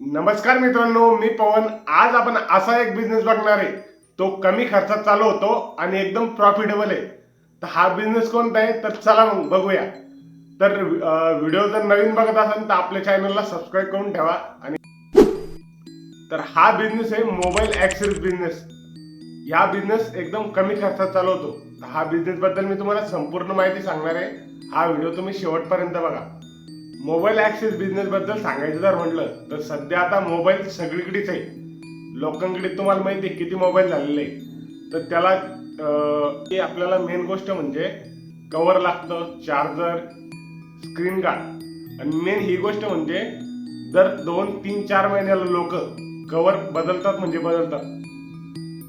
नमस्कार मित्रांनो मी पवन. आज आपण असा एक बिझनेस बघणार आहे. तो कमी खर्चात चालू होतो आणि एकदम प्रॉफिटेबल आहे. तर हा बिझनेस कोणता आहे? तर चला मग बघूया. तर व्हिडिओ जर नवीन बघत असाल तर आपल्या चॅनलला सबस्क्राईब करून ठेवा आणि तर हा बिझनेस आहे मोबाईल ॲक्सेस बिझनेस या बिझनेस एकदम कमी खर्चात चालू होतो. तर हा बिझनेसबद्दल मी तुम्हाला संपूर्ण माहिती सांगणार आहे. हा व्हिडिओ तुम्ही शेवटपर्यंत बघा. मोबाईल ॲक्सेस बिझनेसबद्दल सांगायचं जर म्हटलं तर सध्या आता मोबाईल सगळीकडेच आहे. लोकांकडे तुम्हाला माहिती आहे किती मोबाईल झालेले आहे तर त्याला ते आपल्याला मेन गोष्ट म्हणजे कवर लागतं चार्जर स्क्रीन गार्ड आणि मेन ही गोष्ट म्हणजे दर दोन तीन चार महिन्याला लोक कवर बदलतात म्हणजे बदलतात.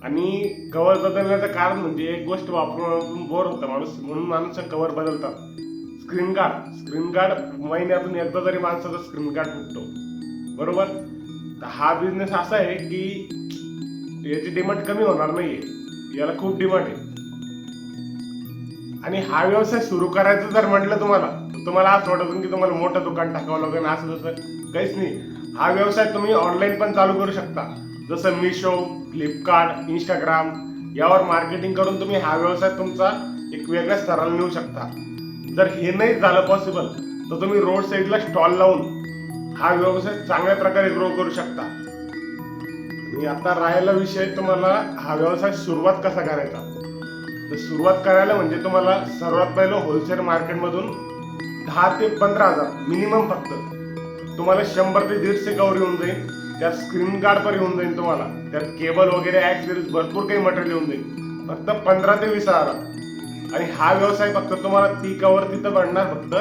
आणि कवर बदलण्याचं कारण म्हणजे एक गोष्ट वापरून वापरून बोर होतं माणूस म्हणून माणूस कवर बदलतात. स्क्रीन गार्ड स्क्रीन गार्ड महिन्यातून एकदा तरी माणसाचा स्क्रीन गार्ड फुटतो. बरोबर? तर हा बिझनेस असा आहे की याची डिमांड कमी होणार नाहीये. याला खूप डिमांड आहे. आणि हा व्यवसाय सुरू करायचा जर म्हटलं तुम्हाला तुम्हाला असं वाटत की तुम्हाला मोठं दुकान टाकावं लागेल असं तसं काहीच नाही. हा व्यवसाय तुम्ही ऑनलाईन पण चालू करू शकता. जसं मिशो फ्लिपकार्ट इंस्टाग्राम यावर मार्केटिंग करून तुम्ही हा व्यवसाय तुमचा एक वेगळ्या स्तराला नेऊ शकता. जर हे नाही झालं पॉसिबल तर तुम्ही रोड साईडला स्टॉल लावून हा व्यवसाय चांगल्या प्रकारे ग्रो करू शकता. आणि आता राहिला विषय तुम्हाला हा व्यवसाय सुरुवात कसा करायचा? तर सुरुवात करायला म्हणजे तुम्हाला सर्वात पहिलं होलसेल मार्केटमधून दहा ते पंधरा हजार मिनिमम फक्त. तुम्हाला शंभर ते दीडशे कवर येऊन जाईल त्यात स्क्रीन गार्ड पण येऊन जाईल तुम्हाला त्यात केबल वगैरे ऍक्सेसरीज भरपूर काही मटेरियल येऊन जाईल. फक्त पंधरा ते वीस हजार. आणि हा व्यवसाय फक्त तुम्हाला ती तिथं पडणार फक्त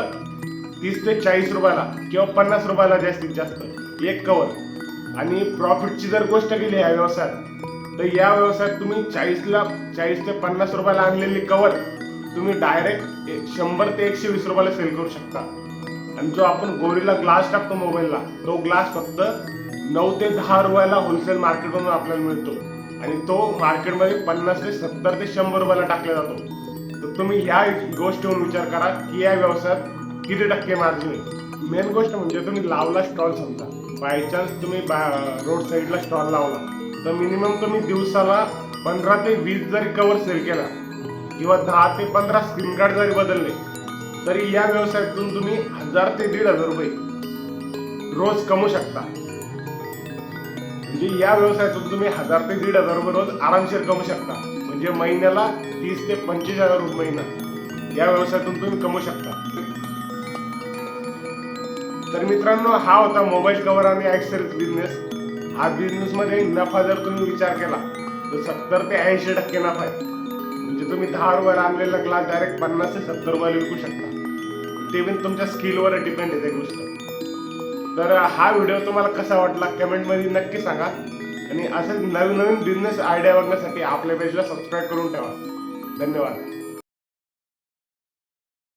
तीस ते चाळीस रुपयाला किंवा पन्नास रुपयाला जास्तीत जास्त एक कवर आणि प्रॉफिटची जर गोष्ट केली या व्यवसायात तर या व्यवसायात तुम्ही चाळीसला चाळीस ते पन्नास रुपयाला आणलेली कवर तुम्ही डायरेक्ट शंभर ते एकशे वीस रुपयाला सेल करू शकता. आणि जो आपण गोरीला ग्लास टाकतो मोबाईलला तो ग्लास फक्त नऊ ते दहा रुपयाला होलसेल मार्केटमधून आपल्याला मिळतो. आणि तो मार्केटमध्ये पन्नास ते सत्तर ते शंभर रुपयाला टाकला जातो. तर तुम्ही ह्या गोष्टीवर विचार करा की या व्यवसायात किती टक्के मार्जिन आहे. मेन गोष्ट म्हणजे तुम्ही लावला स्टॉल समजा. बाय चान्स तुम्ही रोड साईडला स्टॉल लावला. तर मिनिमम तुम्ही दिवसाला पंधरा ते वीस जरी कवर सेल केला किंवा दहा ते पंधरा स्क्रीन कार्ड जरी बदलले तरी या व्यवसायातून तुम्ही हजार ते दीड हजार रुपये रोज कमवू शकता. म्हणजे या व्यवसायातून तुम्ही हजार ते दीड हजार रुपये रोज आरामशीर कमवू शकता. म्हणजे महिन्याला तीस ते पंचवीस हजार रुपये महिना. या व्यवसायातून तुम्ही कमवू शकता. तर मित्रांनो हा होता मोबाईल कव्हर आणि ऍक्सेसरीज बिझनेस हा बिझनेसमध्ये नफा जर तुम्ही विचार केला तर सत्तर ते ऐंशी टक्के नफा आहे. म्हणजे तुम्ही दहा रुपयाला आणलेला ग्लास डायरेक्ट पन्नास ते सत्तर रुपयाला विकू शकता. ते पण तुमच्या स्किलवर डिपेंड आहे ते गोष्ट तर हा व्हिडिओ तुम्हाला कसा वाटला कमेंटमध्ये नक्की सांगा. आणि असेच नवीन नवीन बिझनेस आयडिया बघण्यासाठी आपल्या पेजला सबस्क्राईब करून ठेवा. धन्यवाद.